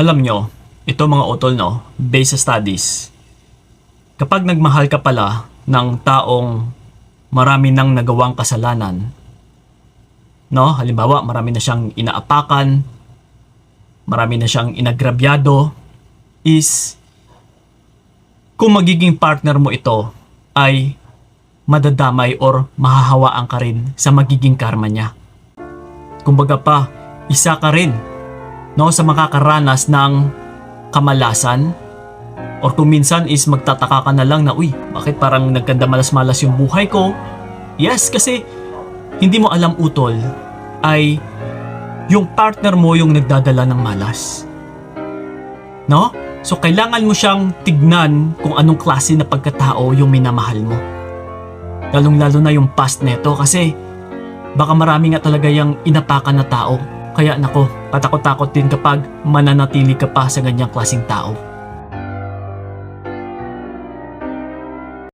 Alam nyo, ito mga utol no, based sa studies, kapag nagmahal ka pala ng taong marami nang nagawang kasalanan, no, halimbawa marami na siyang inaapakan, marami na siyang inagrabyado, is kung magiging partner mo ito ay madadamay or mahahawaan ka rin sa magiging karma niya. Kumbaga pa, isa ka rin no, sa makakaranas ng kamalasan or kung minsan is magtataka ka na lang na uy, bakit parang nagkanda malas-malas yung buhay ko? Yes, kasi hindi mo alam utol ay yung partner mo yung nagdadala ng malas. No? So kailangan mo siyang tignan kung anong klase na pagkatao yung minamahal mo. Lalong-lalo na yung past neto kasi baka marami nga talaga yung inapakan na tao. Kaya nako, katakot-takot din kapag mananatili ka pa sa ganyang klaseng tao.